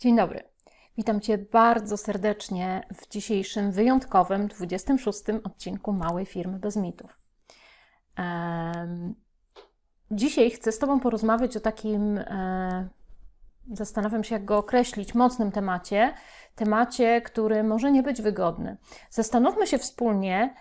Dzień dobry. Witam Cię bardzo serdecznie w dzisiejszym wyjątkowym 26 odcinku Małej Firmy Bez Mitów. Dzisiaj chcę z Tobą porozmawiać o takim, e, zastanawiam się, jak go określić, mocnym temacie. Temacie, który może nie być wygodny. Zastanówmy się wspólnie,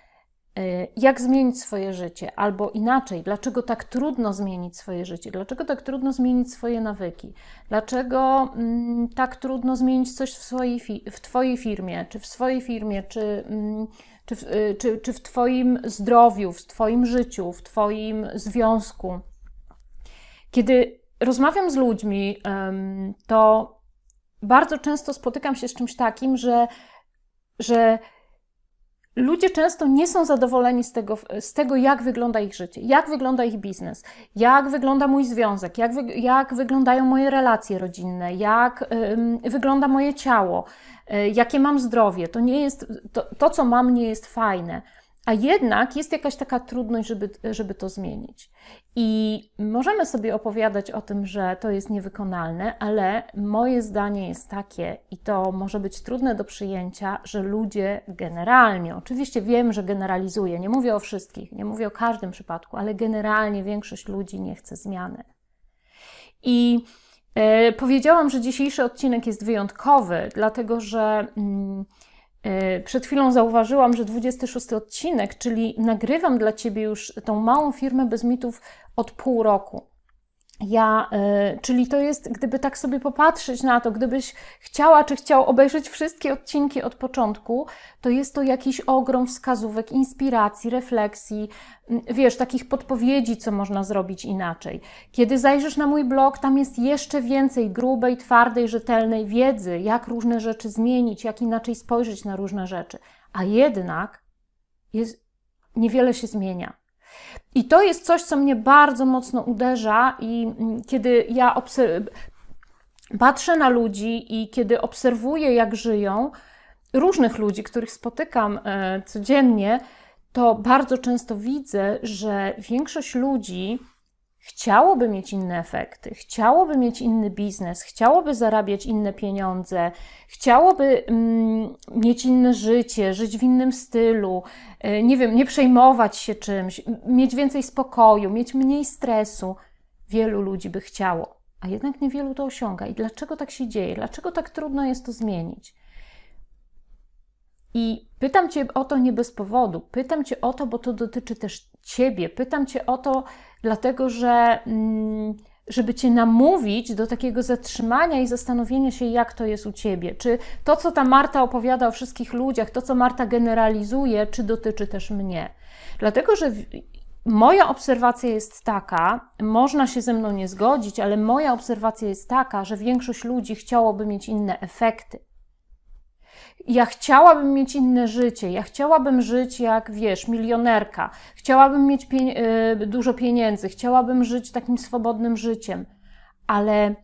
jak zmienić swoje życie, albo inaczej, dlaczego tak trudno zmienić swoje życie, dlaczego tak trudno zmienić swoje nawyki, dlaczego mm, tak trudno zmienić coś w, swojej w Twojej firmie, czy w swojej firmie, czy, mm, czy, y, czy, czy w Twoim zdrowiu, w Twoim życiu, w Twoim związku. Kiedy rozmawiam z ludźmi, to bardzo często spotykam się z czymś takim, że, że ludzie często nie są zadowoleni z tego, z tego, jak wygląda ich życie, jak wygląda ich biznes, jak wygląda mój związek, jak, wy, jak wyglądają moje relacje rodzinne, jak ym, wygląda moje ciało, y, jakie mam zdrowie. To nie jest, to, to, co mam, nie jest fajne. A jednak jest jakaś taka trudność, żeby, żeby to zmienić. I możemy sobie opowiadać o tym, że to jest niewykonalne, ale moje zdanie jest takie, i to może być trudne do przyjęcia, że ludzie generalnie, oczywiście wiem, że generalizuję, nie mówię o wszystkich, nie mówię o każdym przypadku, ale generalnie większość ludzi nie chce zmiany. I e, powiedziałam, że dzisiejszy odcinek jest wyjątkowy, dlatego że. Mm, Przed chwilą zauważyłam, że 26 odcinek, czyli nagrywam dla Ciebie już tą małą firmę bez mitów od pół roku. Ja, y, czyli to jest, gdyby tak sobie popatrzeć na to, gdybyś chciała czy chciał obejrzeć wszystkie odcinki od początku, to jest to jakiś ogrom wskazówek, inspiracji, refleksji, wiesz, takich podpowiedzi, co można zrobić inaczej. Kiedy zajrzysz na mój blog, tam jest jeszcze więcej grubej, twardej, rzetelnej wiedzy, jak różne rzeczy zmienić, jak inaczej spojrzeć na różne rzeczy. A jednak jest, niewiele się zmienia. I to jest coś, co mnie bardzo mocno uderza, i kiedy ja patrzę na ludzi i kiedy obserwuję, jak żyją, różnych ludzi, których spotykam e, codziennie, to bardzo często widzę, że większość ludzi chciałoby mieć inne efekty, chciałoby mieć inny biznes, chciałoby zarabiać inne pieniądze, chciałoby mm, mieć inne życie, żyć w innym stylu, y, nie wiem, nie przejmować się czymś, mieć więcej spokoju, mieć mniej stresu. Wielu ludzi by chciało, a jednak niewielu to osiąga. I dlaczego tak się dzieje? Dlaczego tak trudno jest to zmienić? I pytam Cię o to nie bez powodu. Pytam Cię o to, bo to dotyczy też Ciebie. Pytam Cię o to, dlatego że, mm, żeby Cię namówić do takiego zatrzymania i zastanowienia się, jak to jest u Ciebie. Czy to, co ta Marta opowiada o wszystkich ludziach, to, co Marta generalizuje, czy dotyczy też mnie. Dlatego, że Moja obserwacja jest taka, można się ze mną nie zgodzić, ale moja obserwacja jest taka, że większość ludzi chciałoby mieć inne efekty ja chciałabym mieć inne życie, ja chciałabym żyć jak, wiesz, milionerka, chciałabym mieć y, dużo pieniędzy, chciałabym żyć takim swobodnym życiem, ale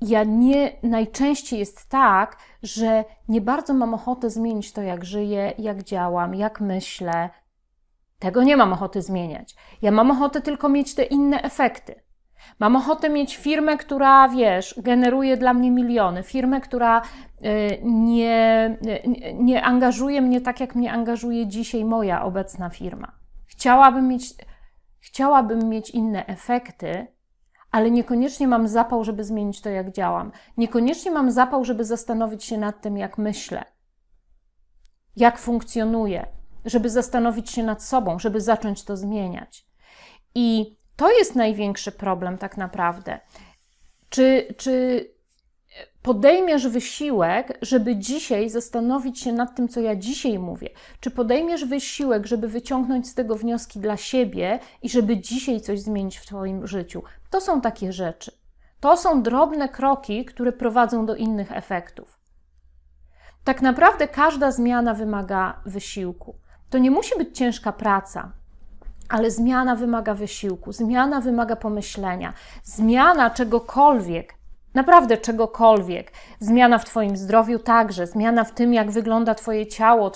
ja nie, najczęściej jest tak, że nie bardzo mam ochotę zmienić to, jak żyję, jak działam, jak myślę. Tego nie mam ochoty zmieniać. Ja mam ochotę tylko mieć te inne efekty. Mam ochotę mieć firmę, która, wiesz, generuje dla mnie miliony, firmę, która y, nie, nie angażuje mnie tak, jak mnie angażuje dzisiaj moja obecna firma. Chciałabym mieć, chciałabym mieć inne efekty, ale niekoniecznie mam zapał, żeby zmienić to, jak działam. Niekoniecznie mam zapał, żeby zastanowić się nad tym, jak myślę, jak funkcjonuję, żeby zastanowić się nad sobą, żeby zacząć to zmieniać. I to jest największy problem, tak naprawdę. Czy, czy podejmiesz wysiłek, żeby dzisiaj zastanowić się nad tym, co ja dzisiaj mówię? Czy podejmiesz wysiłek, żeby wyciągnąć z tego wnioski dla siebie i żeby dzisiaj coś zmienić w Twoim życiu? To są takie rzeczy. To są drobne kroki, które prowadzą do innych efektów. Tak naprawdę każda zmiana wymaga wysiłku. To nie musi być ciężka praca, ale zmiana wymaga wysiłku, zmiana wymaga pomyślenia, zmiana czegokolwiek, naprawdę czegokolwiek, zmiana w Twoim zdrowiu także, zmiana w tym, jak wygląda Twoje ciało,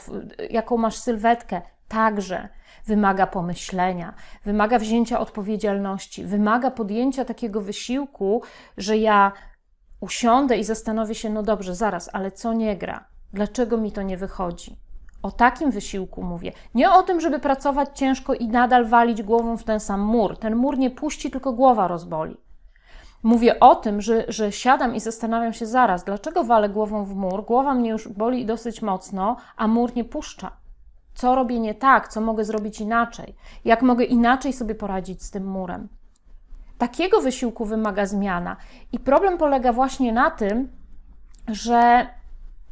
jaką masz sylwetkę także wymaga pomyślenia, wymaga wzięcia odpowiedzialności, wymaga podjęcia takiego wysiłku, że ja usiądę i zastanowię się, no dobrze, zaraz, ale co nie gra? Dlaczego mi to nie wychodzi? O takim wysiłku mówię. Nie o tym, żeby pracować ciężko i nadal walić głową w ten sam mur. Ten mur nie puści, tylko głowa rozboli. Mówię o tym, że, że siadam i zastanawiam się zaraz, dlaczego walę głową w mur, głowa mnie już boli dosyć mocno, a mur nie puszcza. Co robię nie tak, co mogę zrobić inaczej, jak mogę inaczej sobie poradzić z tym murem. Takiego wysiłku wymaga zmiana. I problem polega właśnie na tym, że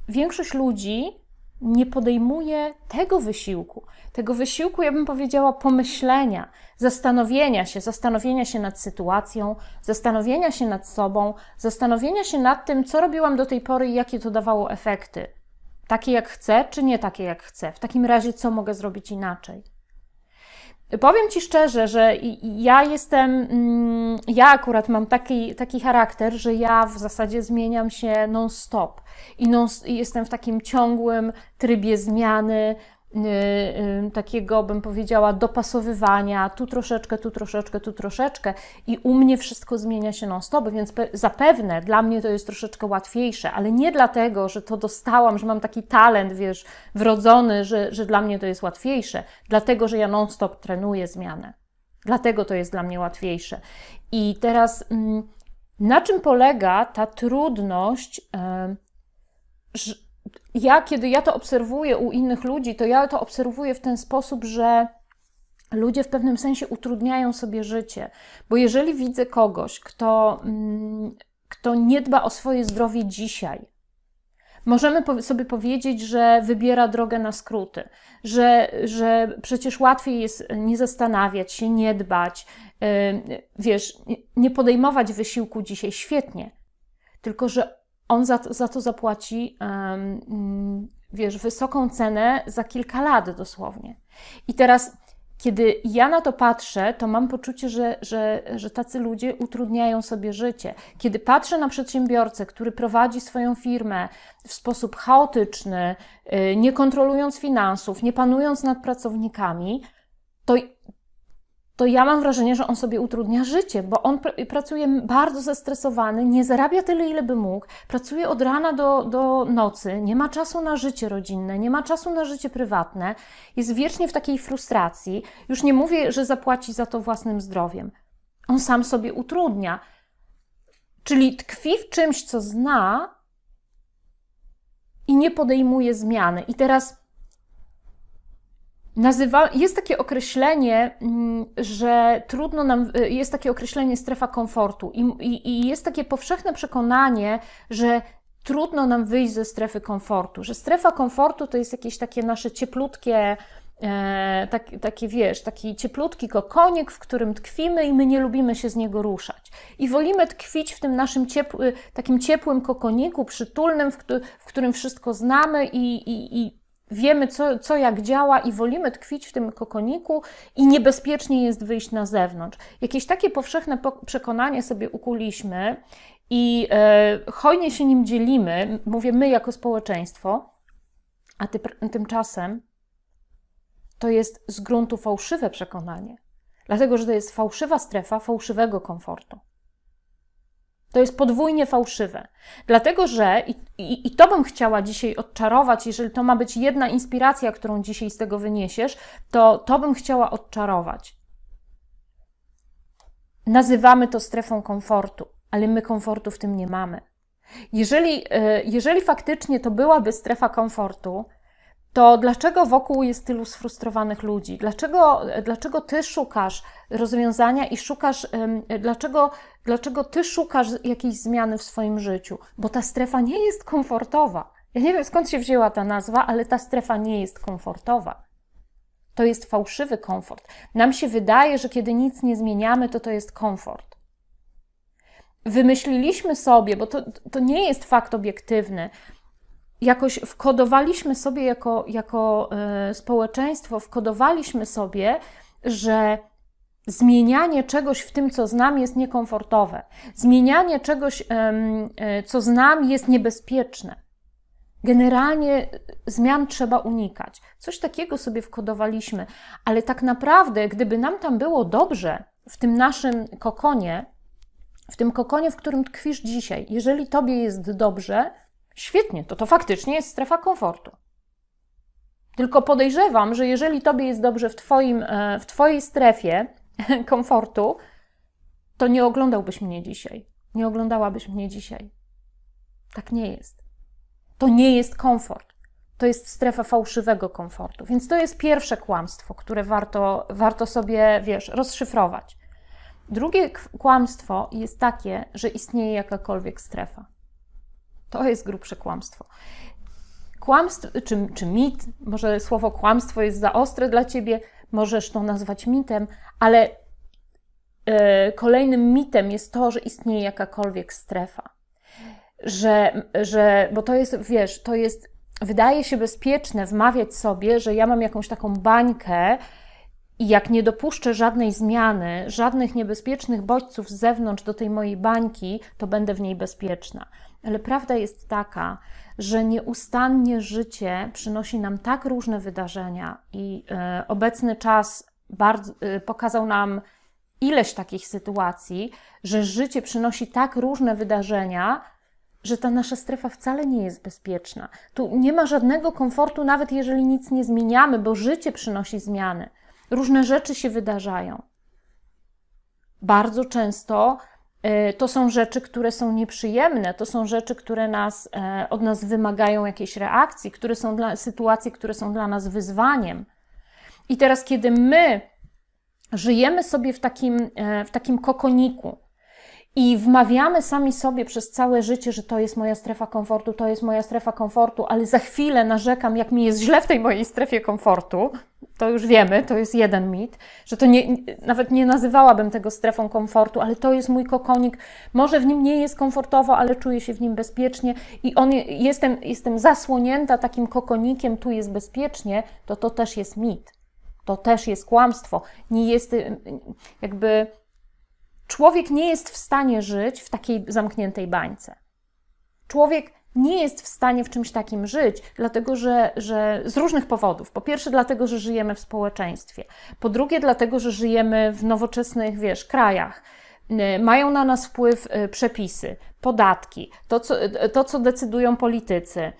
większość ludzi nie podejmuje tego wysiłku. Tego wysiłku, ja bym powiedziała, pomyślenia, zastanowienia się, zastanowienia się nad sytuacją, zastanowienia się nad sobą, zastanowienia się nad tym, co robiłam do tej pory i jakie to dawało efekty. Takie jak chcę, czy nie takie jak chcę? W takim razie, co mogę zrobić inaczej? Powiem Ci szczerze, że ja jestem, mm, ja akurat mam taki, taki charakter, że ja w zasadzie zmieniam się non-stop. I non, jestem w takim ciągłym trybie zmiany, takiego, bym powiedziała, dopasowywania, tu troszeczkę, tu troszeczkę, tu troszeczkę i u mnie wszystko zmienia się non-stop, więc zapewne dla mnie to jest troszeczkę łatwiejsze, ale nie dlatego, że to dostałam, że mam taki talent, wiesz, wrodzony, że, że dla mnie to jest łatwiejsze, dlatego, że ja non-stop trenuję zmianę. Dlatego to jest dla mnie łatwiejsze. I teraz mm, na czym polega ta trudność, ja, kiedy ja to obserwuję u innych ludzi, to ja to obserwuję w ten sposób, że ludzie w pewnym sensie utrudniają sobie życie. Bo jeżeli widzę kogoś, kto, mm, kto nie dba o swoje zdrowie dzisiaj, możemy sobie powiedzieć, że wybiera drogę na skróty, że, że przecież łatwiej jest nie zastanawiać się, nie dbać, wiesz, nie podejmować wysiłku dzisiaj. Świetnie. Tylko, że on za, za to zapłaci, wiesz, wysoką cenę za kilka lat dosłownie. I teraz, kiedy ja na to patrzę, to mam poczucie, że, że, że tacy ludzie utrudniają sobie życie. Kiedy patrzę na przedsiębiorcę, który prowadzi swoją firmę w sposób chaotyczny, y, nie kontrolując finansów, nie panując nad pracownikami, to to ja mam wrażenie, że on sobie utrudnia życie, bo on pr pracuje bardzo zestresowany, nie zarabia tyle, ile by mógł, pracuje od rana do, do nocy, nie ma czasu na życie rodzinne, nie ma czasu na życie prywatne, jest wiecznie w takiej frustracji. Już nie mówię, że zapłaci za to własnym zdrowiem. On sam sobie utrudnia. Czyli tkwi w czymś, co zna i nie podejmuje zmiany. I teraz Nazywa, jest takie określenie, mm, że trudno nam, y, jest takie określenie strefa komfortu i, i, i jest takie powszechne przekonanie, że trudno nam wyjść ze strefy komfortu, że strefa komfortu to jest jakieś takie nasze cieplutkie, e, tak, takie wiesz, taki cieplutki kokonik, w którym tkwimy i my nie lubimy się z niego ruszać. I wolimy tkwić w tym naszym ciepły, takim ciepłym kokoniku, przytulnym, w, w którym wszystko znamy i, i, i Wiemy, co, co jak działa i wolimy tkwić w tym kokoniku i niebezpiecznie jest wyjść na zewnątrz. Jakieś takie powszechne przekonanie sobie ukuliśmy i e, hojnie się nim dzielimy, mówię my jako społeczeństwo, a ty, tymczasem to jest z gruntu fałszywe przekonanie. Dlatego, że to jest fałszywa strefa fałszywego komfortu. To jest podwójnie fałszywe. Dlatego, że, i, i, i, to bym chciała dzisiaj odczarować, jeżeli to ma być jedna inspiracja, którą dzisiaj z tego wyniesiesz, to to bym chciała odczarować. Nazywamy to strefą komfortu, ale my komfortu w tym nie mamy. Jeżeli, e, jeżeli faktycznie to byłaby strefa komfortu, to dlaczego wokół jest tylu sfrustrowanych ludzi? Dlaczego, dlaczego ty szukasz rozwiązania i szukasz, dlaczego, dlaczego ty szukasz jakiejś zmiany w swoim życiu? Bo ta strefa nie jest komfortowa. Ja nie wiem skąd się wzięła ta nazwa, ale ta strefa nie jest komfortowa. To jest fałszywy komfort. Nam się wydaje, że kiedy nic nie zmieniamy, to to jest komfort. Wymyśliliśmy sobie, bo to, to nie jest fakt obiektywny, jakoś wkodowaliśmy sobie jako, jako e, społeczeństwo, wkodowaliśmy sobie, że zmienianie czegoś w tym, co znam, jest niekomfortowe. Zmienianie czegoś, e, co znam, jest niebezpieczne. Generalnie zmian trzeba unikać. Coś takiego sobie wkodowaliśmy, ale tak naprawdę, gdyby nam tam było dobrze w tym naszym kokonie, w tym kokonie, w którym tkwisz dzisiaj, jeżeli tobie jest dobrze, świetnie, to to faktycznie jest strefa komfortu. Tylko podejrzewam, że jeżeli tobie jest dobrze w, twoim, e, w twojej strefie komfortu, to nie oglądałbyś mnie dzisiaj. Nie oglądałabyś mnie dzisiaj. Tak nie jest. To nie jest komfort. To jest strefa fałszywego komfortu. Więc to jest pierwsze kłamstwo, które warto, warto sobie, wiesz, rozszyfrować. Drugie kłamstwo jest takie, że istnieje jakakolwiek strefa. To jest grubsze kłamstwo. Kłamstwo, czy, czy mit, może słowo kłamstwo jest za ostre dla ciebie, możesz to nazwać mitem, ale yy, kolejnym mitem jest to, że istnieje jakakolwiek strefa. Że, że, bo to jest, wiesz, to jest, wydaje się bezpieczne wmawiać sobie, że ja mam jakąś taką bańkę, i jak nie dopuszczę żadnej zmiany, żadnych niebezpiecznych bodźców z zewnątrz do tej mojej bańki, to będę w niej bezpieczna. Ale prawda jest taka, że nieustannie życie przynosi nam tak różne wydarzenia i y, obecny czas bardzo, y, pokazał nam ileś takich sytuacji, że życie przynosi tak różne wydarzenia, że ta nasza strefa wcale nie jest bezpieczna. Tu nie ma żadnego komfortu, nawet jeżeli nic nie zmieniamy, bo życie przynosi zmiany. Różne rzeczy się wydarzają. Bardzo często e, to są rzeczy, które są nieprzyjemne, to są rzeczy, które nas, e, od nas wymagają jakiejś reakcji, które są dla, sytuacje, które są dla nas wyzwaniem. I teraz, kiedy my żyjemy sobie w takim, e, w takim kokoniku, i wmawiamy sami sobie przez całe życie, że to jest moja strefa komfortu, to jest moja strefa komfortu, ale za chwilę narzekam, jak mi jest źle w tej mojej strefie komfortu. To już wiemy, to jest jeden mit, że to nie, nawet nie nazywałabym tego strefą komfortu, ale to jest mój kokonik. Może w nim nie jest komfortowo, ale czuję się w nim bezpiecznie i on, jestem, jestem zasłonięta takim kokonikiem, tu jest bezpiecznie, to to też jest mit. To też jest kłamstwo. Nie jest jakby Człowiek nie jest w stanie żyć w takiej zamkniętej bańce. Człowiek nie jest w stanie w czymś takim żyć, dlatego że, że z różnych powodów. Po pierwsze, dlatego, że żyjemy w społeczeństwie. Po drugie, dlatego, że żyjemy w nowoczesnych, wiesz, krajach. Mają na nas wpływ y, przepisy, podatki, to co, to, co decydują politycy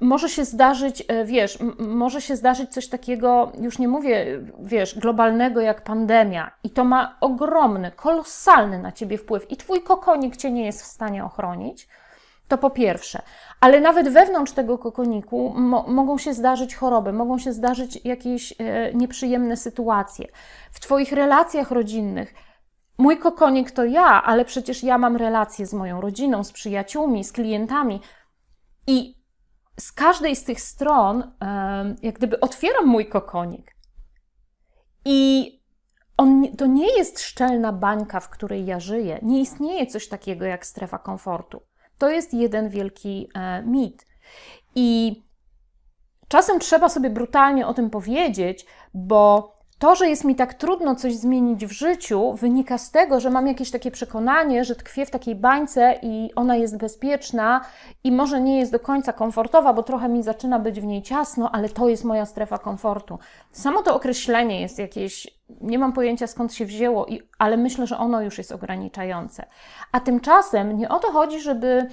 może się zdarzyć, e, wiesz, może się zdarzyć coś takiego, już nie mówię, wiesz, globalnego jak pandemia, i to ma ogromny, kolosalny na ciebie wpływ, i twój kokonik cię nie jest w stanie ochronić. To po pierwsze, ale nawet wewnątrz tego kokoniku mo mogą się zdarzyć choroby, mogą się zdarzyć jakieś e, nieprzyjemne sytuacje. W Twoich relacjach rodzinnych Mój kokonik to ja, ale przecież ja mam relacje z moją rodziną, z przyjaciółmi, z klientami. I z każdej z tych stron, jak gdyby otwieram mój kokonik. I on, to nie jest szczelna bańka, w której ja żyję. Nie istnieje coś takiego jak strefa komfortu. To jest jeden wielki e, mit. I czasem trzeba sobie brutalnie o tym powiedzieć, bo to, że jest mi tak trudno coś zmienić w życiu, wynika z tego, że mam jakieś takie przekonanie, że tkwię w takiej bańce i ona jest bezpieczna i może nie jest do końca komfortowa, bo trochę mi zaczyna być w niej ciasno, ale to jest moja strefa komfortu. Samo to określenie jest jakieś, nie mam pojęcia skąd się wzięło, ale myślę, że ono już jest ograniczające. A tymczasem nie o to chodzi, żeby,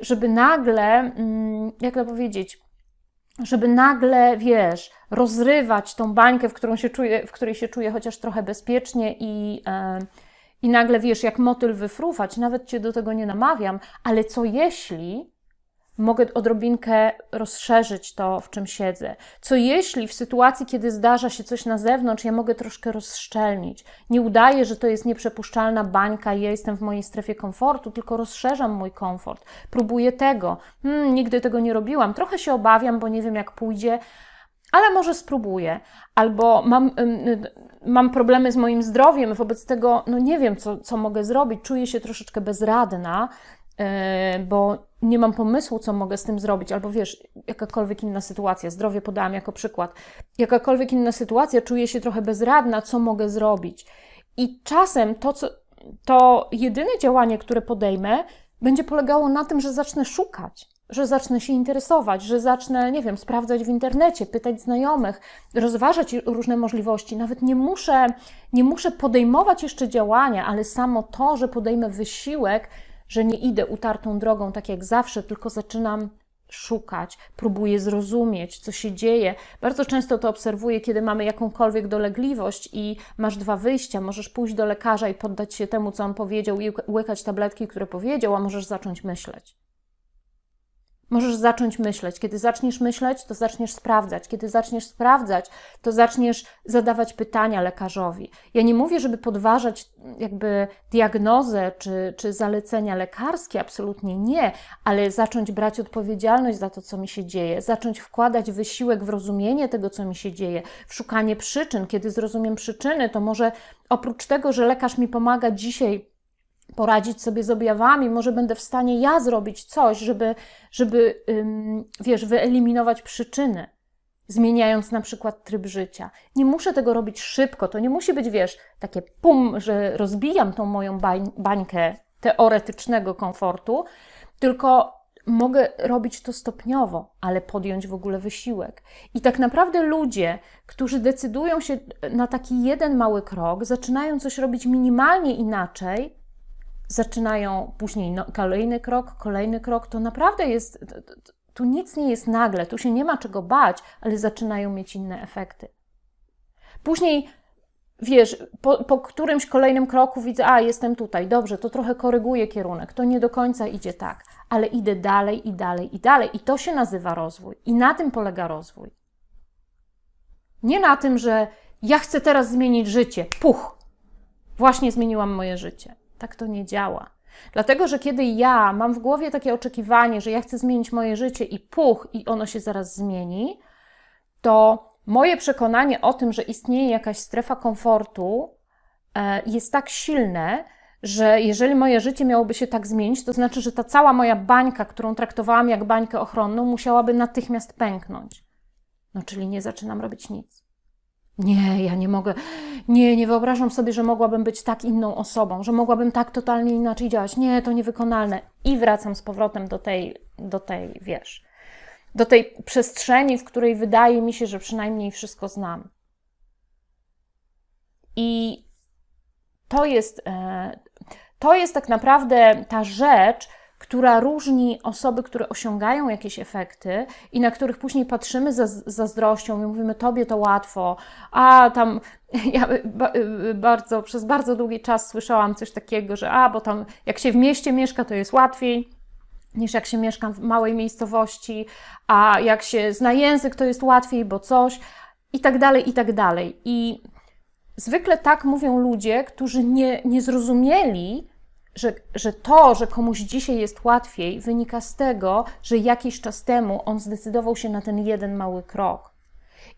żeby nagle, mm, jak to powiedzieć, żeby nagle, wiesz, rozrywać tą bańkę, w, którą się czuję, w której się czuję chociaż trochę bezpiecznie i, e, i nagle, wiesz, jak motyl wyfruwać, nawet cię do tego nie namawiam, ale co jeśli mogę odrobinkę rozszerzyć to, w czym siedzę. Co jeśli w sytuacji, kiedy zdarza się coś na zewnątrz, ja mogę troszkę rozszczelnić. Nie udaję, że to jest nieprzepuszczalna bańka i ja jestem w mojej strefie komfortu, tylko rozszerzam mój komfort. Próbuję tego. Hmm, nigdy tego nie robiłam. Trochę się obawiam, bo nie wiem, jak pójdzie, ale może spróbuję. Albo mam, mam problemy z moim zdrowiem, wobec tego, no nie wiem, co, co mogę zrobić, czuję się troszeczkę bezradna, bo nie mam pomysłu, co mogę z tym zrobić, albo wiesz, jakakolwiek inna sytuacja, zdrowie podałam jako przykład, jakakolwiek inna sytuacja, czuję się trochę bezradna, co mogę zrobić. I czasem to, co, to jedyne działanie, które podejmę, będzie polegało na tym, że zacznę szukać. że zacznę się interesować, że zacznę, nie wiem, sprawdzać w internecie, pytać znajomych, rozważać różne możliwości. Nawet nie muszę, nie muszę podejmować jeszcze działania, ale samo to, że podejmę wysiłek, że nie idę utartą drogą tak jak zawsze, tylko zaczynam szukać, próbuję zrozumieć, co się dzieje. Bardzo często to obserwuję, kiedy mamy jakąkolwiek dolegliwość i masz dwa wyjścia. Możesz pójść do lekarza i poddać się temu, co on powiedział, i łykać tabletki, które powiedział, a możesz zacząć myśleć. Możesz zacząć myśleć. Kiedy zaczniesz myśleć, to zaczniesz sprawdzać. Kiedy zaczniesz sprawdzać, to zaczniesz zadawać pytania lekarzowi. Ja nie mówię, żeby podważać jakby diagnozę czy, czy zalecenia lekarskie, absolutnie nie, ale zacząć brać odpowiedzialność za to, co mi się dzieje, zacząć wkładać wysiłek w rozumienie tego, co mi się dzieje, w szukanie przyczyn. Kiedy zrozumiem przyczyny, to może oprócz tego, że lekarz mi pomaga dzisiaj poradzić sobie z objawami, może będę w stanie ja zrobić coś, żeby, żeby wiesz, wyeliminować przyczyny, zmieniając na przykład tryb życia. Nie muszę tego robić szybko, to nie musi być, wiesz, takie pum, że rozbijam tą moją bań, bańkę teoretycznego komfortu, tylko mogę robić to stopniowo, ale podjąć w ogóle wysiłek. I tak naprawdę ludzie, którzy decydują się na taki jeden mały krok, zaczynają coś robić minimalnie inaczej, zaczynają później no, kolejny krok, kolejny krok, to naprawdę jest, tu nic nie jest nagle, tu się nie ma czego bać, ale zaczynają mieć inne efekty. Później, wiesz, po, po którymś kolejnym kroku widzę, a jestem tutaj, dobrze, to trochę koryguję kierunek, to nie do końca idzie tak, ale idę dalej i dalej i dalej. I to się nazywa rozwój. I na tym polega rozwój. Nie na tym, że ja chcę teraz zmienić życie. Puch! Właśnie zmieniłam moje życie. Tak to nie działa. Dlatego, że kiedy ja mam w głowie takie oczekiwanie, że ja chcę zmienić moje życie i puch, i ono się zaraz zmieni, to moje przekonanie o tym, że istnieje jakaś strefa komfortu, e, jest tak silne, że jeżeli moje życie miałoby się tak zmienić, to znaczy, że ta cała moja bańka, którą traktowałam jak bańkę ochronną, musiałaby natychmiast pęknąć. No, czyli nie zaczynam robić nic. Nie, ja nie mogę. Nie, nie wyobrażam sobie, że mogłabym być tak inną osobą, że mogłabym tak totalnie inaczej działać. Nie, to niewykonalne. I wracam z powrotem do tej, do tej, wiesz, do tej przestrzeni, w której wydaje mi się, że przynajmniej wszystko znam. I to jest, e, to jest tak naprawdę ta rzecz, która różni osoby, które osiągają jakieś efekty i na których później patrzymy za zazdrością i mówimy, tobie to łatwo, a tam ja bardzo, przez bardzo długi czas słyszałam coś takiego, że a, bo tam jak się w mieście mieszka, to jest łatwiej niż jak się mieszka w małej miejscowości, a jak się zna język, to jest łatwiej, bo coś i tak dalej, i tak dalej. I zwykle tak mówią ludzie, którzy nie, nie zrozumieli, że, że to, że komuś dzisiaj jest łatwiej, wynika z tego, że jakiś czas temu on zdecydował się na ten jeden mały krok.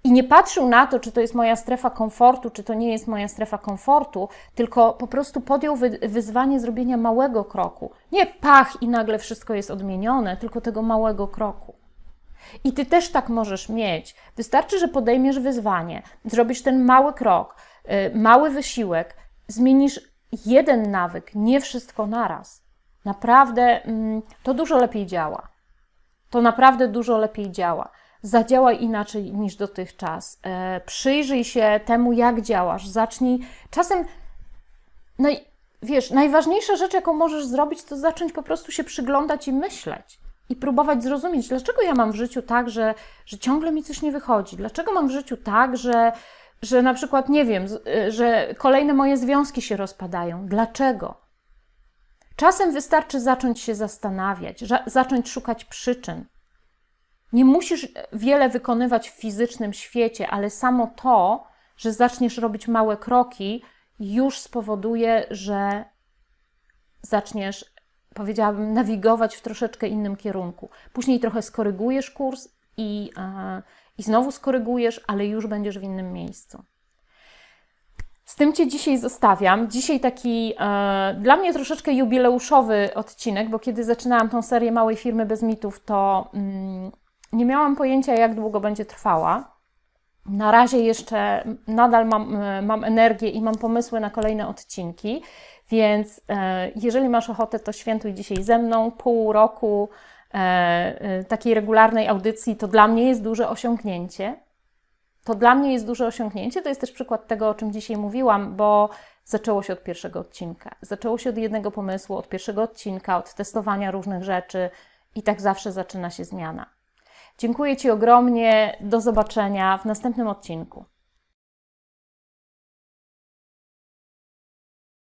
I nie patrzył na to, czy to jest moja strefa komfortu, czy to nie jest moja strefa komfortu, tylko po prostu podjął wy wyzwanie zrobienia małego kroku. Nie pach i nagle wszystko jest odmienione, tylko tego małego kroku. I ty też tak możesz mieć. Wystarczy, że podejmiesz wyzwanie, zrobisz ten mały krok, yy, mały wysiłek, zmienisz jeden nawyk, nie wszystko naraz, naprawdę mm, to dużo lepiej działa. To naprawdę dużo lepiej działa. Zadziałaj inaczej niż dotychczas. E, przyjrzyj się temu, jak działasz. Zacznij. Czasem, naj, wiesz, najważniejsza rzecz, jaką możesz zrobić, to zacząć po prostu się przyglądać i myśleć. I próbować zrozumieć, dlaczego ja mam w życiu tak, że, że ciągle mi coś nie wychodzi. Dlaczego mam w życiu tak, że, że na przykład, nie wiem, y, że kolejne moje związki się rozpadają. Dlaczego? Czasem wystarczy zacząć się zastanawiać, zacząć szukać przyczyn. Nie musisz wiele wykonywać w fizycznym świecie, ale samo to, że zaczniesz robić małe kroki, już spowoduje, że zaczniesz, powiedziałabym, nawigować w troszeczkę innym kierunku. Później trochę skorygujesz kurs i, i znowu skorygujesz, ale już będziesz w innym miejscu. Z tym Cię dzisiaj zostawiam. Dzisiaj taki e, dla mnie troszeczkę jubileuszowy odcinek, bo kiedy zaczynałam tą serię Małej Firmy Bez Mitów, to mm, nie miałam pojęcia, jak długo będzie trwała. Na razie jeszcze nadal mam, e, mam energię i mam pomysły na kolejne odcinki, więc e, jeżeli masz ochotę, to świętuj dzisiaj ze mną pół roku takiej regularnej audycji, to dla mnie jest duże osiągnięcie. To dla mnie jest duże osiągnięcie. To jest też przykład tego, o czym dzisiaj mówiłam, bo zaczęło się od pierwszego odcinka. Zaczęło się od jednego pomysłu, od pierwszego odcinka, od testowania różnych rzeczy i tak zawsze zaczyna się zmiana. Dziękuję Ci ogromnie. Do zobaczenia w następnym odcinku.